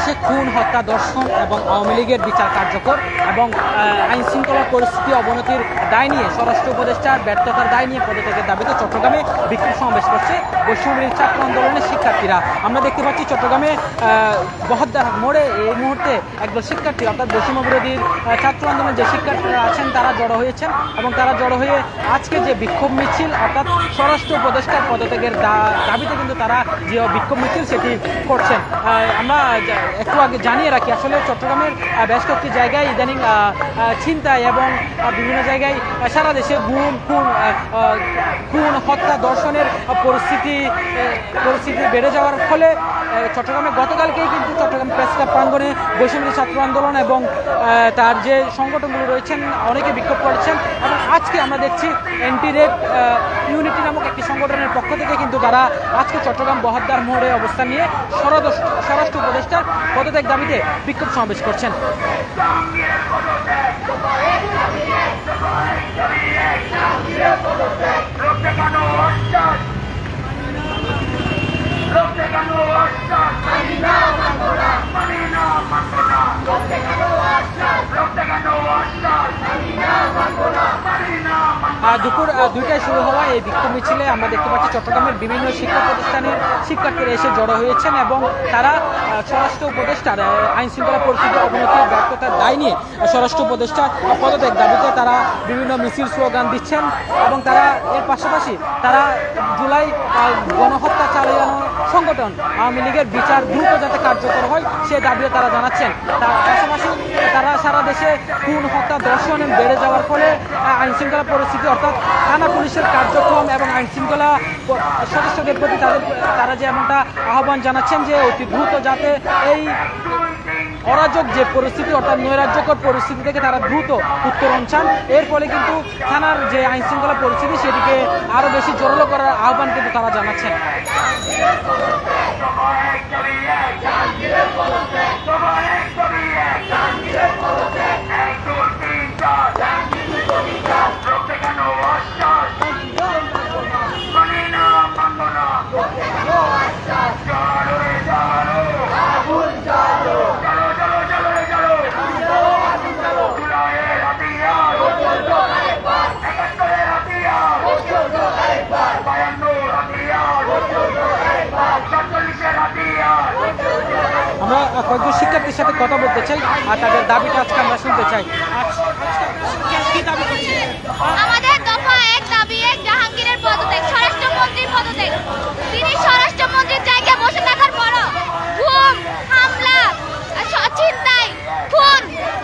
দেশে খুন, হত্যা দর্শন এবং আওয়ামী লীগের বিচার কার্যকর এবং আইন শৃঙ্খলা পরিস্থিতি অবনতির দায় নিয়ে স্বরাষ্ট্র উপদেষ্টার ব্যর্থতার দায় নিয়ে পদত্যাগের দাবিতে চট্টগ্রামে বিক্ষোভ সমাবেশ করছে বৈষম্যবিরোধী ছাত্র আন্দোলনের শিক্ষার্থীরা। আমরা দেখতে পাচ্ছি চট্টগ্রামে বহদ্দার মোড়ে এই মুহূর্তে একদল শিক্ষার্থী, অর্থাৎ বৈষম্য বিরোধীর ছাত্র আন্দোলনের যে শিক্ষার্থীরা আছেন তারা জড়ো হয়েছেন এবং তারা জড়ো হয়ে আজকে যে বিক্ষোভ মিছিল, অর্থাৎ স্বরাষ্ট্র উপদেষ্টার পদত্যাগের দাবিতে কিন্তু তারা যে বিক্ষোভ মিছিল সেটি করছেন। আমরা একটু আগে জানিয়ে রাখি, আসলে চট্টগ্রামের বেশ কয়েকটি জায়গায় ইদানিং ছিনতাই এবং বিভিন্ন জায়গায় সারা দেশে গুম, খুন খুন, হত্যা, দর্শনের পরিস্থিতি পরিস্থিতি বেড়ে যাওয়ার ফলে চট্টগ্রামে গতকালকেই কিন্তু চট্টগ্রাম প্রেস ক্লাব প্রাঙ্গনে বৈষম্য ছাত্র আন্দোলন এবং তার যে সংগঠনগুলো রয়েছেন, অনেকে বিক্ষোভ করেছেন এবং আজকে আমরা দেখছি এন্টি ইউনিটি নামক একটি সংগঠনের পক্ষ থেকে কিন্তু তারা আজকে চট্টগ্রাম বহদ্দার মোড়ে অবস্থান নিয়ে স্বরাষ্ট্র উপদেষ্টার পদত্যাগ দাবিতে বিক্ষোভ সমাবেশ করছেন Oststadt! দুপুর দুইটায় শুরু হওয়া এই বিক্ষোভ মিছিলে আমরা দেখতে পাচ্ছি চট্টগ্রামের বিভিন্ন শিক্ষা প্রতিষ্ঠানের শিক্ষার্থীরা এসে জড়ো হয়েছেন এবং তারা স্বরাষ্ট্র উপদেষ্টার আইন শৃঙ্খলা পরিস্থিতি অবনতির ব্যর্থতার দায় নিয়ে স্বরাষ্ট্র উপদেষ্টা পদত্যাগ দাবিতে তারা বিভিন্ন মিছিল স্লোগান দিচ্ছেন এবং তারা এর পাশাপাশি তারা জুলাই গণহত্যা চালানো সংগঠন আওয়ামী লীগের বিচার দ্রুত যাতে কার্যকর হয়, সে দাবিও তারা জানাচ্ছেন। তার পাশাপাশি তারা সারা দেশে খুন, হত্যা দর্শন বেড়ে যাওয়ার ফলে আইন শৃঙ্খলা পরিস্থিতি অর্থাৎ থানা পুলিশের কার্যক্রম এবং আইনশৃঙ্খলা সদস্যদের প্রতি তাদের, তারা যে এমনটা আহ্বান জানাচ্ছেন যে অতি দ্রুত যাতে এই অরাজক যে পরিস্থিতি অর্থাৎ নৈরাজ্যকর পরিস্থিতি থেকে তারা দ্রুত উত্তরণ চান এর ফলে কিন্তু থানার যে আইন শৃঙ্খলা পরিস্থিতি সেটিকে আরও বেশি জোরালো করার আহ্বান কিন্তু তারা জানাচ্ছেন কয়েকজন শিক্ষার্থীর সাথে কথা বলতে চাই আর তাদের দাবিটা আজকে আমরা শুনতে চাই।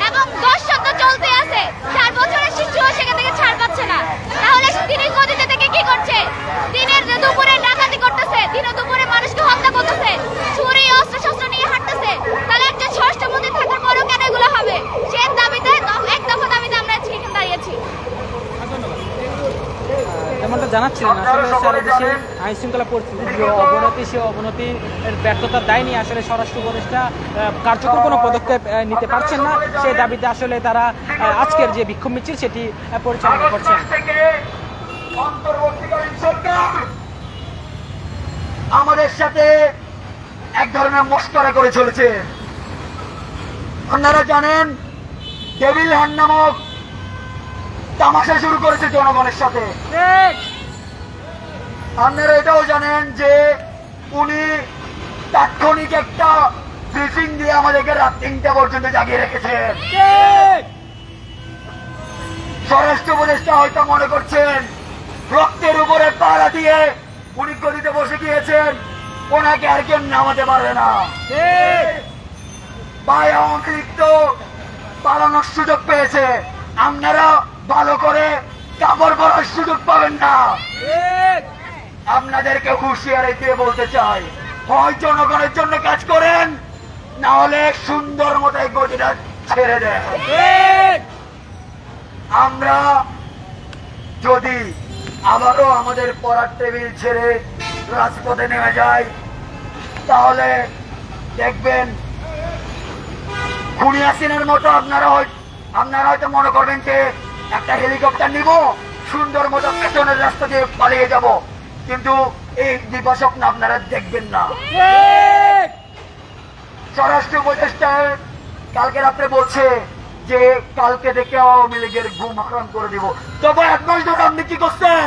এবং চলতে আছে। শিশুও সেখান থেকে ছাড় পাচ্ছে না। তাহলে তিনি কি করছে? দিনের দুপুরে ডাকাতি করতেছে দিনে দুপুরে মানুষকে হত্যা করতেছে ছুরি অস্ত্র শস্ত্র নিয়ে হাঁটতেছে তাহলে একজন স্বরাষ্ট্রমন্ত্রী থাকার পরও কেন এগুলো হবে সে দাবিতে দ- এক দফা দাবিতে আমরা আজকে এখানে দাঁড়িয়েছি যেমনটা জানাচ্ছিলেন আসলে সারা দেশে আইন শৃঙ্খলা পরিস্থিতির যে অবনতি সে অবনতির ব্যর্থতার দায় নিয়ে আসলে স্বরাষ্ট্র উপদেষ্টা কার্যকর কোনো পদক্ষেপ নিতে পারছেন না। সেই দাবিতে আসলে তারা আজকের যে বিক্ষোভ মিছিল সেটি পরিচালনা করছেন। আমাদের সাথে এক ধরনের মস্করা করে চলেছে। আপনারা জানেন টেবিল হ্যান্ড নামক তামাশা শুরু করেছে জনগণের সাথে। আপনারা এটাও জানেন যে উনি তাৎক্ষণিক একটা ব্রিফিং দিয়ে আমাদেরকে রাত তিনটা পর্যন্ত জাগিয়ে রেখেছেন স্বরাষ্ট্র উপদেষ্টা হয়তো মনে করছেন রক্তের উপরে পাড়া দিয়ে উনি গদিতে বসে গিয়েছেন ওনাকে আর কেউ নামাতে পারবে না। ভাই আওয়ামী লীগ তো পালানোর সুযোগ পেয়েছে। আপনারা ভালো করে কাপড় পরার সুযোগ পাবেন না। আপনাদেরকে হুঁশিয়ারি দিয়ে বলতে চাই হয় জনগণের জন্য কাজ করেন না হলে সুন্দর মতো গদিটা ছেড়ে দেন। আমরা যদি আবারও আমাদের পড়ার টেবিল ছেড়ে রাজপথে নেমে যাই তাহলে দেখবেন খুনি হাসিনের মতো আপনারা হয় আপনারা হয়তো মনে করবেন যে একটা হেলিকপ্টার নিব, সুন্দর মতো পেছনের রাস্তা দিয়ে পালিয়ে যাব। কিন্তু এই দিবাস্বপ্ন আপনারা দেখবেন না। স্বরাষ্ট্র উপদেষ্টা কালকে রাত্রে বলছে যে কালকে দেখে আওয়ামী লীগের ঘুম হারাম করে দিব। তবে এক মাস ধরে আপনি কি করছেন?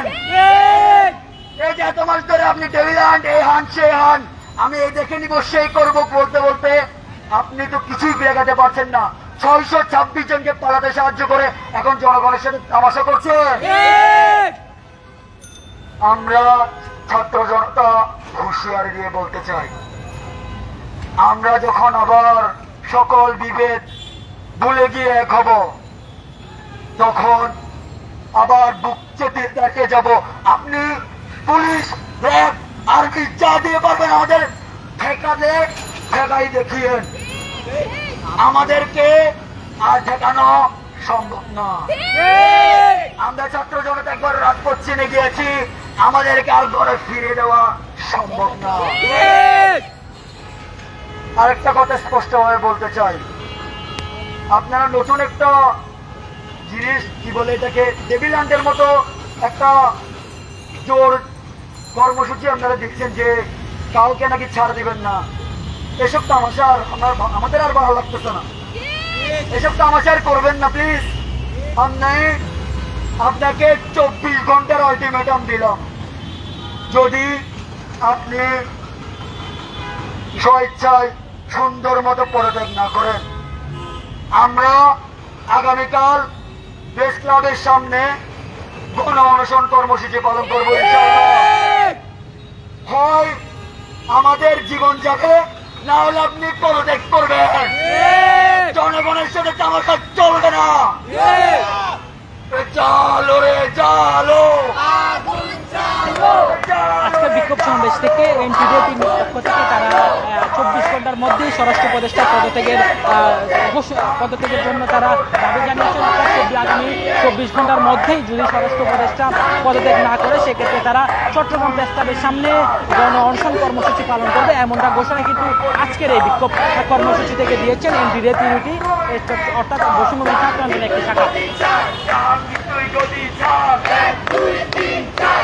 এই যে এত মাস ধরে আপনি ডেভিল্যান্ড এই হান সে হান আমি এই দেখে নিব, সেই করব বলতে বলতে আপনি তো কিছুই বেগাতে পারছেন না। ছয়শো ছাব্বিশ জনকে পালাতে সাহায্য করে এখন জনগণের সাথে তামাশা করছে। আমরা ছাত্র জনতা হুঁশিয়ারি দিয়ে বলতে চাই, আমরা যখন আবার সকল বিভেদ ভুলে গিয়ে এক হব, তখন আবার বুক চেতে দেখে যাব। আপনি পুলিশ র্যাব আর্মি যা দিয়ে পারবেন আমাদের ঠেকালে ঠেকাই দেখিয়েন। আমাদেরকে আর ঠেকানো সম্ভব না। আমরা ছাত্র জনতা একবার রাজপথ চিনে গিয়েছি, আমাদেরকে আর ঘরে ফিরে দেওয়া সম্ভব না। আরেকটা কথা স্পষ্টভাবে বলতে চাই। আপনারা নতুন একটা জিনিস, কি বলে এটাকে ডেভিল্যান্ডের মতো একটা জোর কর্মসূচি আপনারা দেখছেন যে কাউকে নাকি ছাড় দিবেন না। এসব তামাশা আর আমার আমাদের আর ভালো লাগতেছে না। এসব তামাশা আর করবেন না প্লিজ আপনি আপনাকে চব্বিশ ঘণ্টার আলটিমেটাম দিলাম। যদি আপনি স্বেচ্ছায় সুন্দর মতো পদত্যাগ না করেন, আমরা আগামীকাল প্রেস ক্লাবের সামনে গণ অনশন কর্মসূচি পালন করব হয় আমাদের জীবন যাবে না হলে আপনি পদত্যাগ করবেন জনগণের সাথে তামাশা চলবে না। চালো রে চালো। আজকে বিক্ষোভ সমাবেশ থেকে থেকে তারা চব্বিশ ঘণ্টার মধ্যেই স্বরাষ্ট্র উপদেষ্টা পদত্যাগের পদত্যাগের জন্য তারা দাবি জানিয়েছেন আগামী চব্বিশ ঘণ্টার মধ্যেই যদি স্বরাষ্ট্র উপদেষ্টা পদত্যাগ না করে, সেক্ষেত্রে তারা চট্টগ্রাম প্রস্তাবের সামনে গণ অনশন কর্মসূচি পালন করবে। এমনটা ঘোষণা কিন্তু আজকের এই বিক্ষোভ কর্মসূচি থেকে দিয়েছেন এনডি রেপিউটি অর্থাৎ বসুন্ধরা ছাত্র একটি শাখা। দুই, তিন, চার